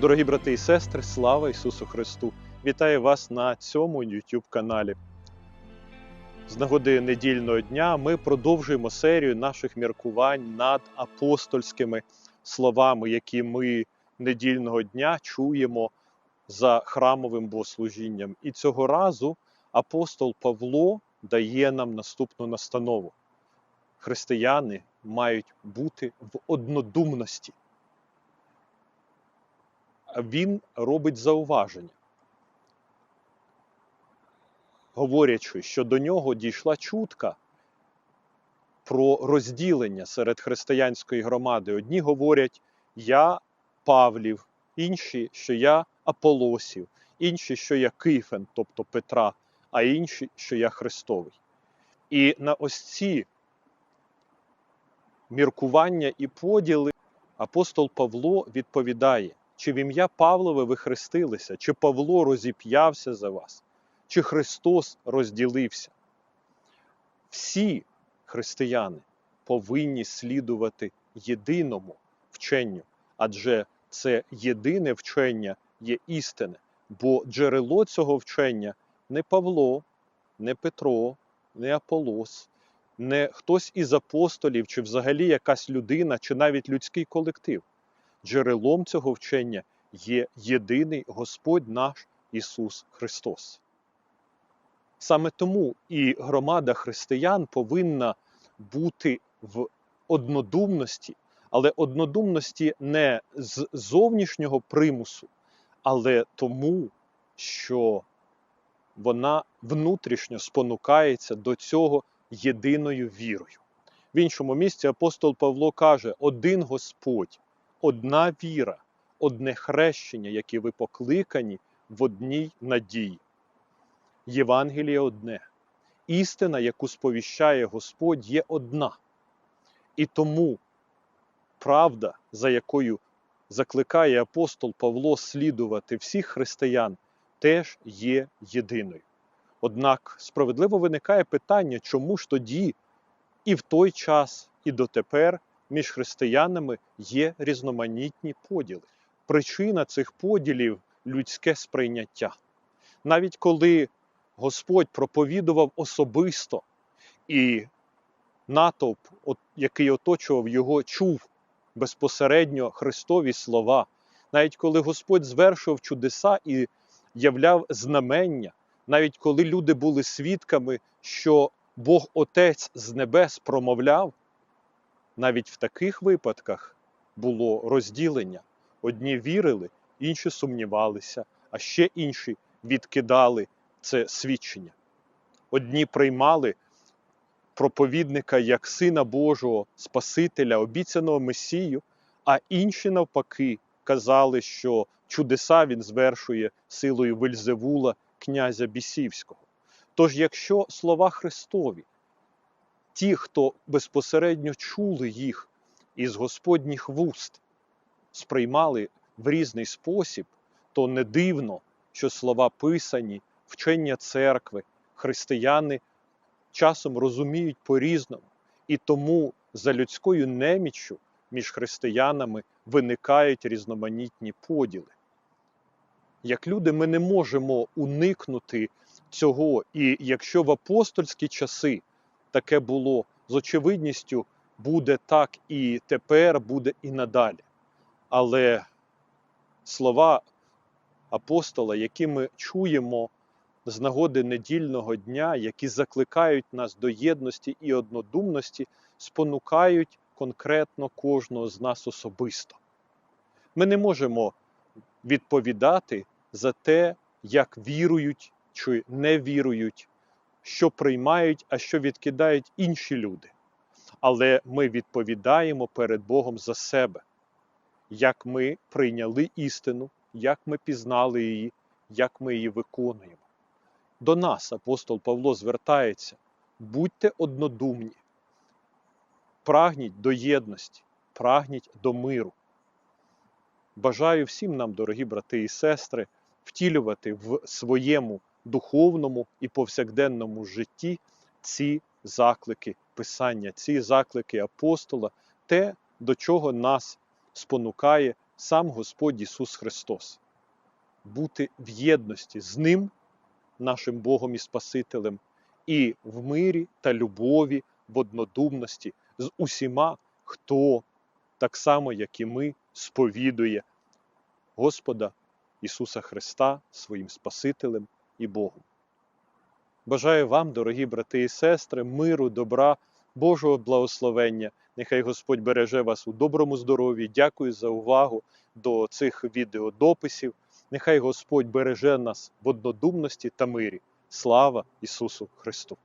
Дорогі брати і сестри, слава Ісусу Христу! Вітаю вас на цьому YouTube каналі. З нагоди недільного дня ми продовжуємо серію наших міркувань над апостольськими словами, які ми недільного дня чуємо за храмовим богослужінням. І цього разу апостол Павло дає нам наступну настанову: християни мають бути в однодумності. Він робить зауваження, говорячи, що до нього дійшла чутка про розділення серед християнської громади. Одні говорять, я Павлів, інші, що я Аполосів, інші, що я Кифен, тобто Петра, а інші, що я Христовий. І на ось ці міркування і поділи апостол Павло відповідає. Чи в ім'я Павлове ви хрестилися, чи Павло розіп'явся за вас, чи Христос розділився? Всі християни повинні слідувати єдиному вченню, адже це єдине вчення є істине, бо джерело цього вчення не Павло, не Петро, не Аполос, не хтось із апостолів, чи взагалі якась людина, чи навіть людський колектив джерелом цього вчення є єдиний Господь наш Ісус Христос. Саме тому і громада християн повинна бути в однодумності, але однодумності не з зовнішнього примусу, але тому, що вона внутрішньо спонукається до цього єдиною вірою. В іншому місці апостол Павло каже: один Господь, одна віра, одне хрещення, які ви покликані в одній надії. Євангеліє одне. Істина, яку сповіщає Господь, є одна. І тому правда, за якою закликає апостол Павло слідувати всіх християн, теж є єдиною. Однак справедливо виникає питання, чому ж тоді і в той час, і дотепер між християнами є різноманітні поділи. Причина цих поділів людське сприйняття. Навіть коли Господь проповідував особисто і натовп, який оточував його, чув безпосередньо Христові слова, навіть коли Господь звершував чудеса і являв знамення, навіть коли люди були свідками, що Бог Отець з небес промовляв, навіть в таких випадках було розділення. Одні вірили, інші сумнівалися, а ще інші відкидали це свідчення. Одні приймали проповідника як Сина Божого, Спасителя, обіцяного Месію, а інші, навпаки, казали, що чудеса він звершує силою Вельзевула, князя Бісівського. Тож, якщо слова Христові, ті, хто безпосередньо чули їх із Господніх вуст, сприймали в різний спосіб, то не дивно, що слова писані, вчення церкви, християни часом розуміють по-різному, і тому за людською неміччю між християнами виникають різноманітні поділи. Як люди, ми не можемо уникнути цього, і якщо в апостольські часи таке було з очевидністю, буде так і тепер, буде і надалі. Але слова апостола, які ми чуємо з нагоди недільного дня, які закликають нас до єдності і однодумності, спонукають конкретно кожного з нас особисто. Ми не можемо відповідати за те, як вірують чи не вірують, що приймають, а що відкидають інші люди. Але ми відповідаємо перед Богом за себе, як ми прийняли істину, як ми пізнали її, як ми її виконуємо. До нас апостол Павло звертається: будьте однодумні, прагніть до єдності, прагніть до миру. Бажаю всім нам, дорогі брати і сестри, втілювати в своєму духовному і повсякденному житті ці заклики Писання, ці заклики апостола, те, до чого нас спонукає сам Господь Ісус Христос. Бути в єдності з Ним, нашим Богом і Спасителем, і в мирі та любові, в однодумності з усіма, хто так само, як і ми, сповідує Господа Ісуса Христа своїм Спасителем і Богом. Бажаю вам, дорогі брати і сестри, миру, добра, Божого благословення. Нехай Господь береже вас у доброму здоров'ї. Дякую за увагу до цих відеодописів. Нехай Господь береже нас в однодумності та мирі. Слава Ісусу Христу!